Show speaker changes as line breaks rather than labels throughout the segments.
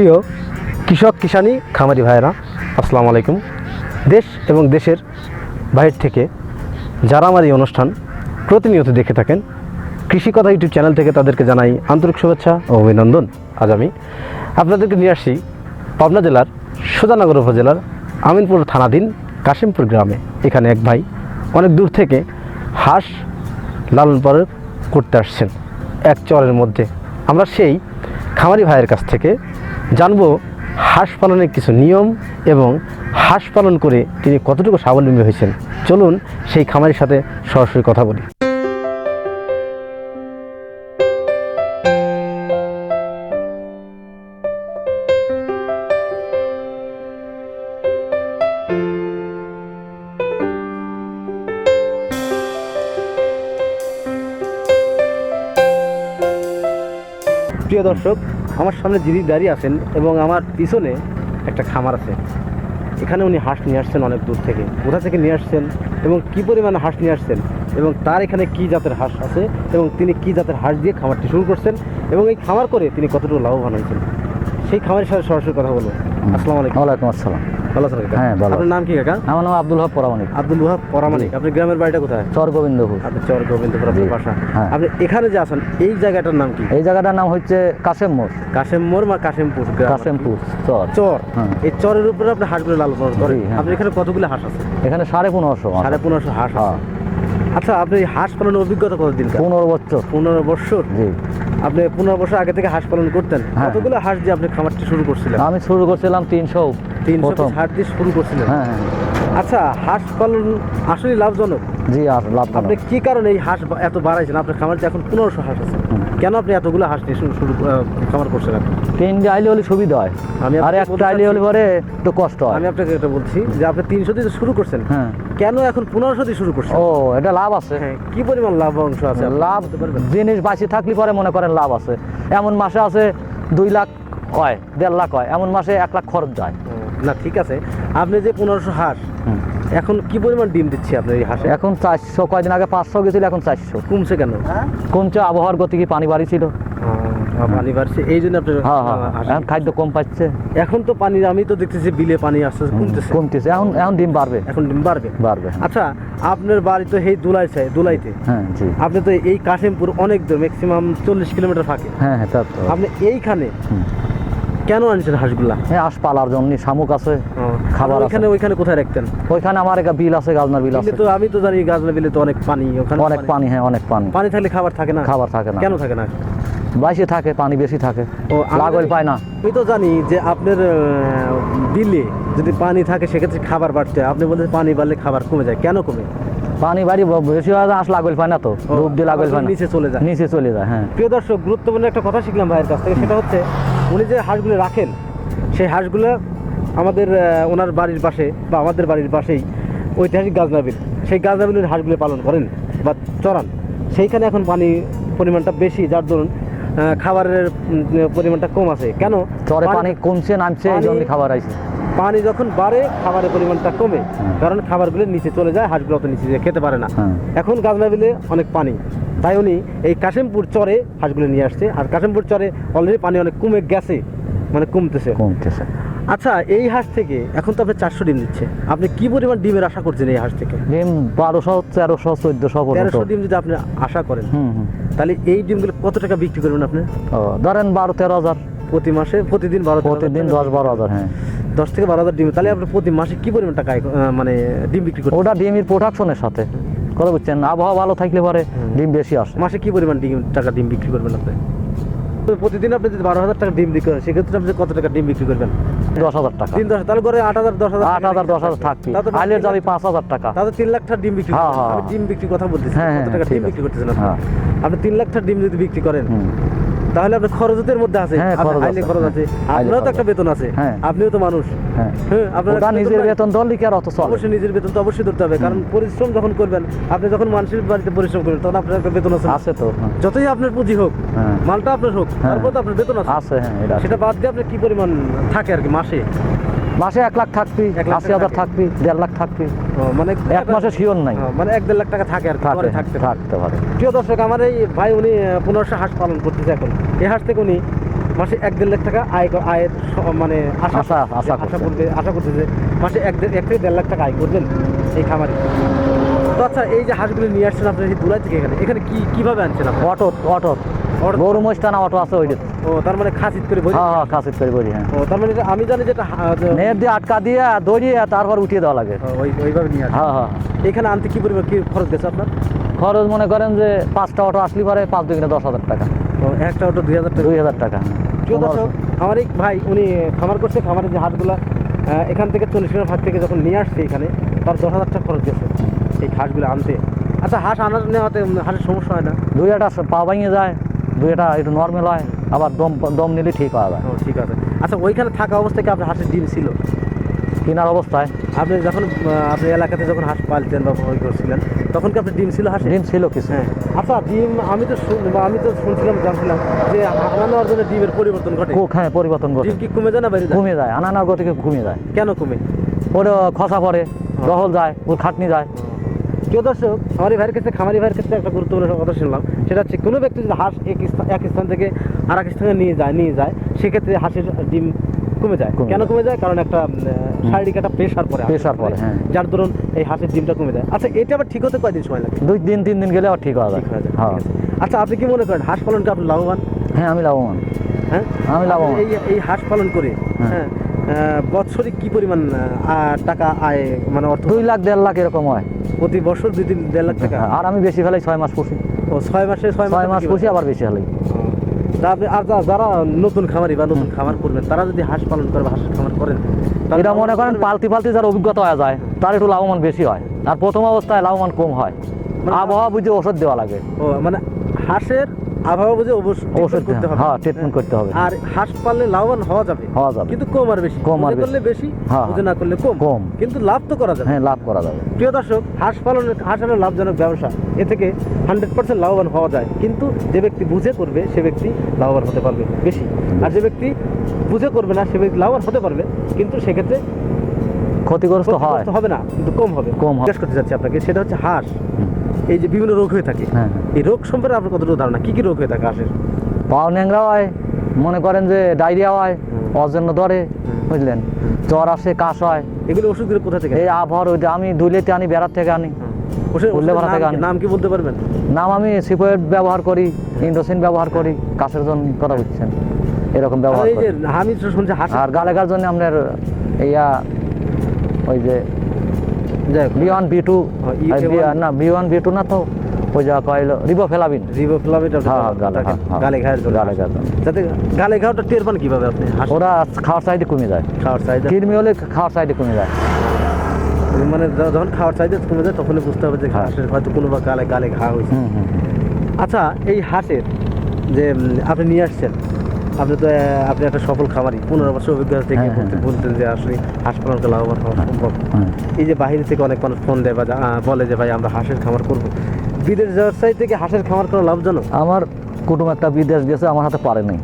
প্রিয় কৃষক, কিষানি, খামারি ভাইয়েরা, আসসালামু আলাইকুম। দেশ এবং দেশের বাইরে থেকে যারা আমার এই অনুষ্ঠান প্রতিনিয়ত দেখে থাকেন, কৃষি কথা ইউটিউব চ্যানেল থেকে তাদেরকে জানাই আন্তরিক শুভেচ্ছা ও অভিনন্দন। আজ আমি আপনাদেরকে নিয়ে আসি পাবনা জেলার সুজানগর উপজেলার আমিনপুর থানাধীন কাশিমপুর গ্রামে। এখানে এক ভাই অনেক দূর থেকে হাঁস লালন পালন করতে আসছেন। এক চরের মধ্যে। আমরা সেই খামারি ভাইয়ের কাছ থেকে জানব হাঁস পালনের কিছু নিয়ম এবং হাঁস পালন করে তিনি কতটুকু স্বাবলম্বী হয়েছেন। চলুন সেই খামারের সাথে সরাসরি কথা বলি। প্রিয় দর্শক আমার সামনে যিনি দাঁড়িয়ে আছেন এবং আমার পিছনে একটা খামার আছে। এখানে উনি হাঁস নিয়ে আসছেন অনেক দূর থেকে। কোথা থেকে নিয়ে আসছেন এবং কী পরিমাণে হাঁস নিয়ে আসছেন এবং তার এখানে কী জাতের হাঁস আছে এবং তিনি কী জাতের হাঁস দিয়ে খামারটি শুরু করছেন এবং এই খামার করে তিনি কতটুকু লাভবান হয়েছেন। সেই খামারের সাথে সরাসরি কথা বলব। আসসালামু আলাইকুম।
ওয়ালাইকুম আসসালাম।
ভালো আছেন
হ্যাঁ, ভালো
আপনার নাম কি কাকা?
আমার নাম আব্দুল হক পরামানিক।
আব্দুল ওহাব পরামানিক। আপনার গ্রামের বাড়িটা কোথায়?
চর গোবিন্দপুর
আপনি চর গোবিন্দপুর আপনার বাসা।
হ্যাঁ।
আপনি এখানে যে আছেন এই জায়গাটার নাম কি?
এই জায়গাটার নাম হচ্ছে কাশেম মোড়।
কাশেম মোর বা কাশেমপুর
কাশেমপুর চর।
চর।
হ্যাঁ।
এই চরের উপরে আপনি হাঁসগুলো লালন পালন করেন। আপনি এখানে কতগুলো হাঁস আছে?
এখানে সাড়ে পনেরোশো
সাড়ে পনেরোশো হাঁস আচ্ছা আপনি হাঁস পালনের অভিজ্ঞতা কতদিন
পনেরো বছর।
পনেরো বছর।
জি।
আপনি পনেরো বছর আগে থেকে হাঁস পালন করতেন।
হ্যাঁ।
কতগুলো হাঁস দিয়ে আপনি খামারটি শুরু করছিলেন?
আমি শুরু করছিলাম তিনশো
তিনশো হাঁস দিয়ে শুরু করছিলেন।
হ্যাঁ হ্যাঁ।
আচ্ছা হাঁস পালন আসলে লাভজনক?
জি আর লাভ
আপনি কি কারণে এই হাঁস এত বাড়াইছেন? আপনার খামারটি এখন পনেরোশো হাঁস আছে। কেন আপনি এতগুলো হাঁস দিয়ে শুরু শুরু খামার করছেন আপনি
তিনটে আইলে হলে সুবিধা হয়।
আমি
আর একটা আইলে হলে পরে একটু কষ্ট হয়।
আমি আপনাকে এটা বলছি যে আপনি তিনশো দিয়ে শুরু করছেন।
হ্যাঁ।
কেন এখন পনেরোশো দিয়ে শুরু করছেন?
ও এটা লাভ আছে।
হ্যাঁ কি পরিমাণ লাভ অংশ আছে
লাভ জিনিস বাঁচি থাকলে পরে মনে করেন লাভ আছে। এমন মাসে আছে দুই লাখ হয় দেড় লাখ হয়। এমন মাসে এক লাখ খরচ যায়।
না ঠিক আছে। আপনি যে পনেরোশো হাঁস এখন কি পরিমাণ ডিম দিচ্ছে আপনার এই হাঁসে?
এখন চারশো কয়দিন আগে পাঁচশো গেছিল এখন চারশো।
কমছে কেন?
কমছে আবহাওয়ার গতি কি পানি বাড়ি ছিল
পানি বাড়ছে এই জন্য আপনার
হ্যাঁ হ্যাঁ। খাদ্য কম পাচ্ছে।
এখন তো পানি আমি তো দেখতেছি বিলে পানি আসছে কমতেছে।
কমতেছে এখন এখন ডিম বাড়বে।
এখন ডিম বাড়বে।
বাড়বে।
আচ্ছা আপনার বাড়ি তো এই দুলাই চাই দুলাইতে।
হ্যাঁ জি।
আপনি তো এই কাশিমপুর অনেক দূর ম্যাক্সিমাম চল্লিশ কিলোমিটার ফাঁকে।
হ্যাঁ হ্যাঁ
আপনি এইখানে। কেন আনছেন হাঁসগুলা?
হ্যাঁ আশ পালার জন্য শামুক আছে খাবার।
ওইখানে ওইখানে কোথায় রাখতেন?
ওইখানে আমার একটা বিল আছে গাজনার বিল আছে।
তো আমি তো জানি গাজনা বিলে তো অনেক পানি ওখানে
অনেক পানি। হ্যাঁ অনেক পানি।
পানি থাকলে খাবার থাকে না?
খাবার থাকে না।
কেন থাকে না?
বেশি থাকে পানি বেশি থাকে।
ও,
লাগল পায় না।
আমি তো জানি যে আপনার বিলে যদি পানি থাকে সেক্ষেত্রে খাবার বাড়তে আপনি বলছেন পানি বাড়লে খাবার কমে যায়। কেন কমে?
পানি বাড়ি বেশি হয় আস লাগল পায় না তো। ডুব দিয়ে লাগল পায় না।
নিচে চলে যায়।
নিচে চলে যায় হ্যাঁ।
প্রিয় দর্শক গুরুত্বপূর্ণ একটা কথা শিখলাম ভাইয়ের কাছ থেকে। সেটা হচ্ছে উনি যে হাঁসগুলো রাখেন সেই হাঁসগুলো আমাদের ওনার বাড়ির পাশে বা আমাদের বাড়ির পাশেই ঐতিহাসিক গাজনাবিল। সেই গাজনাবিলের হাঁসগুলো পালন করেন বা চড়ান সেইখানে এখন পানি পরিমাণটা বেশি যার দরুন আহ, খাবারের পরিমাণটা কম আছে। কেন?
চরে পানি কমছে নামছে এই জন্য খাবার আইছে।
পানি যখন বাড়ে খাবারের পরিমাণটা কমে কারণ খাবারগুলো নিচে চলে যায় হাঁসগুলো অত নিচে খেতে পারে না।
হ্যাঁ।
এখন গাজনাবিলে অনেক পানি। তাই উনি এই কাশিমপুর চরে হাঁসগুলো নিয়ে আসছে। আর কাশিমপুর চরে অলরেডি পানি অনেক কমে গেছে মানে কমতেছে।
কমতেছে।
আচ্ছা এই হাঁস থেকে এখন তো আপনি চারশো ডিম দিচ্ছে আপনি কি পরিমাণ ডিমের আশা করছেন এই হাঁস থেকে?
ডিম বারোশো তেরোশো চোদ্দশো
তেরোশো ডিম যদি আপনি আশা করেন তাহলে এই ডিমগুলো কত টাকা বিক্রি করবেন আপনি?
ধরেন বারো তেরো হাজার।
প্রতি মাসে? প্রতিদিন বারো
প্রতিদিন দশ বারো হাজার হ্যাঁ।
দশ থেকে বারো হাজার ডিম তাহলে আপনি প্রতি মাসে কি পরিমাণ টাকা মানে ডিম বিক্রি করছেন?
ওটা ডিমের প্রোডাকশনের সাথে। কথা বুঝছেন আবহাওয়া ভালো থাকলে পরে ডিম বেশি আসে।
মাসে কি পরিমাণ ডিম টাকা ডিম বিক্রি করবেন আপনি? প্রতিদিন আপনি যদি বারো হাজার টাকা ডিম বিক্রি করেন সেক্ষেত্রে আপনি কত টাকা ডিম বিক্রি করবেন?
দশ হাজার টাকা।
তিন দশ তাহলে করে আট হাজার দশ হাজার
আট হাজার দশ হাজার থাকবে। আইলে
তিন
পাঁচ হাজার টাকা।
তাহলে তিন লাখ টাকা ডিম বিক্রি
হ্যাঁ। হ্যাঁ, হ্যাঁ।
ডিম বিক্রি কথা বলতেছি
হ্যাঁ,
কত
হ্যাঁ,
টাকা ডিম বিক্রি করতেছেন আপনি তিন লাখ টাকা ডিম যদি বিক্রি করেন। তাহলে আপনার খরচের মধ্যে আছে।
হ্যাঁ, খরচ
আইলে
আছে,
খরচ আছে। আপনারও তো একটা বেতন আছে।
হ্যাঁ।
আপনিও তো মানুষ।
হ্যাঁ।
আপনার
নিজের বেতন ধরলে কি আর অত চলে?
অবশ্যই নিজের বেতন তো অবশ্যই ধরতে হবে। কারণ পরিশ্রম যখন করবেন আপনি যখন মানুষের বাড়িতে পরিশ্রম করবেন তখন আপনার একটা বেতন আছে।
আছে তো।
যতই আপনার পুঁজি হোক মালটা আপনার হোক। তারপর তো আপনার বেতন আছে।
আছে হ্যাঁ আছে।
সেটা বাদ দিয়ে আপনার কি পরিমাণ থাকে আর কি মাসে?
মাসে এক লাখ থাকবি আশি হাজার থাকবি। দেড় লাখ থাকবি।
মানে
এক মাসে শিওর নাই।
মানে এক দেড় লাখ টাকা থাকে আর
থাকে
থাকতে।
থাকতে পারে।
প্রিয় দর্শক আমার এই ভাই উনি পনেরোশো হাঁস পালন করতেছে এখন। এই হাঁস থেকে উনি মাসে এক দেড় লাখ টাকা আয় আয়ের মানে আশা
আশা- আশা
আশা
করছে।
করতে আশা করতেছে মাসে এক দেড়- এক থেকে দেড় লাখ টাকা আয় করবেন এই খামারে। তো আচ্ছা এই যে হাঁসগুলো নিয়ে আসছেন আপনার দুলাই থেকে এখানে এখানে কি কীভাবে আনছেন আপনি
অটো অটো।
অটো-
গরু মহিষটানা অটো আছে ওই
ও তার মানে খাসিত করে বলি?
হ্যাঁ হ্যাঁ খাসিত করে বলি হ্যাঁ।
ও তার মানে আমি জানি যেটা
নেট দিয়ে আটকা দিয়ে দড়িয়ে তারপর উঠিয়ে দেওয়া লাগে।
ওই ওইভাবে নিয়ে
হ্যাঁ হ্যাঁ।
এখানে আনতে কি পরিমাণ কি খরচ গেছে আপনার?
খরচ মনে করেন যে পাঁচটা অটো আসলে পরে পাঁচ দুই দশ হাজার টাকা।
ও, একটা ওটা দুই হাজার টাকা?
দুই হাজার টাকা।
প্রিয় দর্শক আমার এক ভাই উনি খামার করছে খামারের যে হাঁসগুলো আহ, এখান থেকে চল্লিশ মিটার ভাগ থেকে যখন নিয়ে আসছে এখানে তার দশ হাজার টাকা খরচ গেছে। এই হাঁসগুলো আনতে। আচ্ছা হাঁস আনার নেওয়াতে হাঁসের সমস্যা হয় না?
দুই একটা পা ভাঙিয়ে যায় দুই একটা একটু নর্মাল হয় আবার দম দম নিলে ঠিক হওয়া যায়।
ঠিক আছে। আচ্ছা ওইখানে থাকা অবস্থায় কি আপনার হাঁসের ডিম ছিল?
কেনার অবস্থায়।
আপনি যখন আপনি এলাকাতে যখন হাঁস পালতেন বা ওই করছিলেন তখন কি আপনার ডিম ছিল হাঁসে
ডিম ছিল কিছু।
হ্যাঁ। আচ্ছা ডিম আমি তো শুন- আমি তো শুনছিলাম জানছিলাম যে আনা নেওয়ার জন্য ডিমের পরিবর্তন ঘটে।
হ্যাঁ পরিবর্তন ঘটে।
ডিম কি কমে যায় না বাইরে যায়?
কমে যায় আনানার গতিকে কমে যায়।
কেন কমে?
ওটা খসা পড়ে দহল যায় ওর খাটনি যায়।
প্রিয় দর্শক এই ভাইয়ের ক্ষেত্রে খামারি ভাইয়ের ক্ষেত্রে একটা গুরুত্বপূর্ণ কথা শুনলাম। সেটা হচ্ছে কোনো ব্যক্তি যদি হাঁস এক স্থান এক স্থান থেকে আর এক স্থানে নিয়ে যায় নিয়ে যায় সেক্ষেত্রে হাঁসের ডিম কমে যায়। কেন কমে যায়? কারণ একটা শারীরিক একটা প্রেশার পড়ে
প্রেশার পড়ে, হ্যাঁ।
যার দরুন এই হাঁসের ডিমটা কমে যায়। আচ্ছা এটা আবার ঠিক হতে কয়দিন সময় লাগে?
দুই দিন তিন দিন গেলে আবার ঠিক হওয়া যায়।
হয়ে যায়
হ্যাঁ।
আচ্ছা আপনি কি মনে করেন হাঁস পালনটা আপনি লাভবান?
হ্যাঁ আমি লাভবান।
হ্যাঁ?
আমি লাভবান।
এই এই হাঁস পালন করে
হ্যাঁ।
হ্যাঁ বৎসরিক কি পরিমাণ টাকা আয় মানে অর্থ
দুই লাখ দেড় লাখ এরকম হয়।
প্রতি বছর দুই তিন দেড় লাখ টাকা।
আর আমি বেশি ফেলাই ছয় মাস পুষি।
ও ছয় মাসে ছয়
মাস পুষি আবার বেশি ফেলাই।
আপনি আর যারা নতুন খামারি বা নতুন খামার করবেন তারা যদি হাঁস পালন করে বা হাঁসের খামার করেন
এটা মনে করেন পালতি পালতি যার অভিজ্ঞতা হয়ে যায় তার একটু লাভবান বেশি হয়। আর প্রথম অবস্থায় লাভবান কম হয়।
মানে-
আবহাওয়া বুঝে ওষুধ দেওয়া লাগে।
ও মানে হাঁসের আবহাওয়া বুঝে অবশ্য
ওষুধ
করতে হবে।
হ্যাঁ ট্রিটমেন্ট করতে হবে।
আর হাঁস পাললে লাভবান হওয়া যাবে।
হওয়া যাবে।
কিন্তু কম আর বেশি।
কম আর
করলে বেশি
হ্যাঁ,
বুঝে
হ্যাঁ।
না করলে কম।
কম।
কিন্তু লাভ তো করা যাবে।
হ্যাঁ লাভ করা যাবে।
প্রিয় দর্শক হাঁস পালনের হাঁস হলো লাভজনক ব্যবসা এ থেকে হান্ড্রেড পার্সেন্ট লাভবান হওয়া যায়। কিন্তু যে ব্যক্তি বুঝে করবে সে ব্যক্তি লাভবান হতে পারবে বেশি। আর যে ব্যক্তি বুঝে করবে না সে ব্যক্তি লাভবান হতে পারবে কিন্তু সেক্ষেত্রে
ক্ষতিগ্রস্ত হয়।
হবে না কিন্তু কম হবে।
কম।
জিজ্ঞেস করতে চাচ্ছি আপনাকে সেটা হচ্ছে হাঁস। এই যে বিভিন্ন রোগ হয়ে থাকে।
হ্যাঁ
এই রোগ সম্পর্কে আপনার কতটুকু ধারণা? কি কি রোগ হয়ে থাকে হাঁসের?
পাও ন্যাংরা হয় মনে করেন যে ডায়রিয়া হয় অজন্য ধরে বুঝলেন? জ্বর আসে কাশ হয়।
এগুলো ওষুধগুলো কোথা থেকে?
এই আবহাওয়ার ওইটা আমি দুইলেতে আনি বেড়ার থেকে আনি।
হুম। ওষুধ-
ভাড়া থেকে আনি।
নাম কি বলতে পারবেন?
নাম আমি সিপোয়েট ব্যবহার করি ইন্ডোসিন ব্যবহার করি কাশের জন্য কথা বুঝছেন এরকম ব্যবহার
এই যে
করি।
আমি শুনছি
আর গালেগার জন্য আপনার ইয়া ওই যে
যাই হোক,
B one B two
E-
না বি ওয়ান বি টু না তো ওই যা কইল রিবোফেলাবিন
রিবোফ্লাভিন আপনি
হ্যাঁ, গালে, হ্যাঁ, হ্যাঁ।
গালে জন্য। যাতে গালে ঘাওটা টের পান কীভাবে আপনি?
ওরা খাওয়ার সাইডে কমে যায়।
খাওয়ার
কৃমি হলে খাওয়ার সাইডে কমে যায়।
মানে যখন খাওয়ার চাহিদা কমে যায় তখনই বুঝতে হবে যে
হ্যাঁ।
হাঁসের হয়তো কোনো বা গালে গালে ঘা হয়েছে। আচ্ছা এই হাঁসের যে আপনি নিয়ে আসছেন আপনি তো আপনি একটা সফল খামারি। পনেরো বছর অভিজ্ঞতা থেকে
হ্যাঁ, হ্যাঁ, হ্যাঁ।
বলতেন যে আসলে হাঁস পালনকে লাভবান হওয়া সম্ভব। এই যে বাহির থেকে অনেক মানুষ ফোন দেয় বা বলে যে ভাই আমরা হাঁসের খামার করব। বিদেশ যাওয়ার চাই থেকে হাঁসের খামার করা লাভজনক?
আমার কুটুম একটা বিদেশ গেছে আমার হাতে পারে নাই।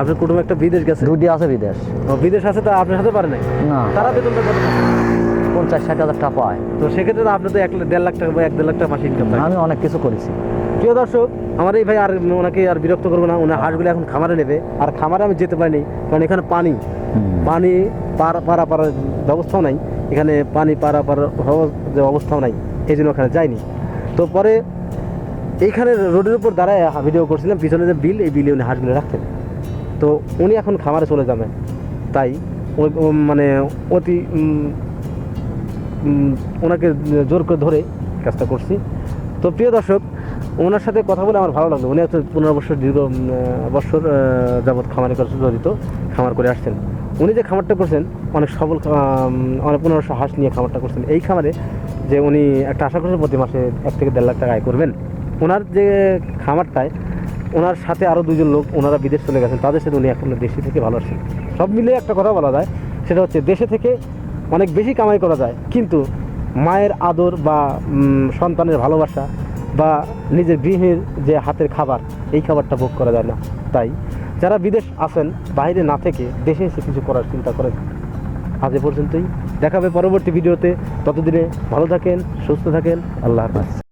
আপনার কুটুম একটা বিদেশ গেছে?
দুটি আছে বিদেশ।
বিদেশ আছে তা আপনার সাথে পারে নাই?
না।
তারা বেতনটা কত
পঞ্চাশ ষাট হাজার টাকা পায়।
তো সেক্ষেত্রে আপনি তো এক দেড় লাখ টাকা বা এক দেড় লাখ টাকা মাসে ইনকাম
আমি অনেক কিছু করেছি।
প্রিয় দর্শক আমার এই ভাই আর ওনাকে আর বিরক্ত করব না ওনার হাঁসগুলো এখন খামারে নেবে। আর খামারে আমি যেতে পারিনি কারণ এখানে পানি। পানি পার পারা পারার ব্যবস্থাও নাই। এখানে পানি পারা পার হওয়ার যে অবস্থাও নাই এই জন্য ওখানে যাইনি। তো পরে এইখানে রোডের উপর দাঁড়ায় ভিডিও করছিলাম পিছনে যে বিল এই বিলে উনি হাঁসগুলো রাখতেন। তো উনি এখন খামারে চলে যাবেন। তাই মানে অতি ওনাকে জোর করে ধরে কাজটা করছি। তো প্রিয় দর্শক ওনার সাথে কথা বলে আমার ভালো লাগল। উনি একটা পনেরো বছর, দীর্ঘ বছর যাবৎ খামারে করে জড়িত, খামার করে আসছেন। উনি যে খামারটা করছেন, অনেক সবল অনেক পনেরোশো হাঁস নিয়ে খামারটা করছেন। এই খামারে যে উনি একটা আশা করছেন প্রতি মাসে এক থেকে দেড় লাখ টাকা আয় করবেন, ওনার যে খামারটায়, ওনার সাথে আরও দুজন লোক ওনারা বিদেশ চলে গেছেন, তাদের সাথে উনি এখন দেশে থেকে ভালো আছেন। সব মিলে একটা কথা বলা যায়, সেটা হচ্ছে দেশে থেকে অনেক বেশি কামাই করা যায়, কিন্তু মায়ের আদর বা সন্তানের ভালোবাসা বা নিজের গৃহের যে হাতের খাবার, এই খাবারটা ভোগ করা যায় না। তাই যারা বিদেশ আছেন, বাইরে না থেকে দেশে এসে কিছু করার চিন্তা করেন। আজ এ পর্যন্তই। দেখাবে পরবর্তী ভিডিওতে। ততদিনে ভালো থাকেন, সুস্থ থাকেন। আল্লাহ হাফেজ।